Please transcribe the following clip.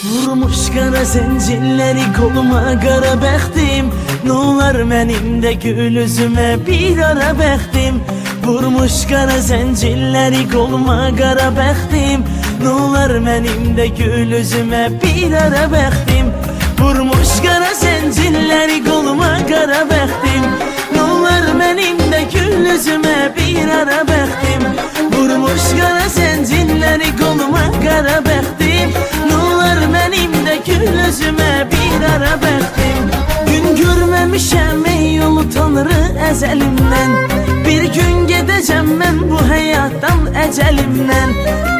Vurmuş qara zəncirləri qoluma qara bəxtim Nolar mənim də gül üzümə bir ara bəxtim Vurmuş qara zəncirləri qoluma qara bəxtim Nolar mənim də gül üzümə bir ara bəxtim Vurmuş qara zəncirləri qoluma qara bəxtim Nolar mənim də gül üzümə bir üzümə bir ara bəxtim Gün görməmişəm ey yolu tanrı əzəlimdən Bir gün gedəcəm mən bu həyatdan əcəlimdən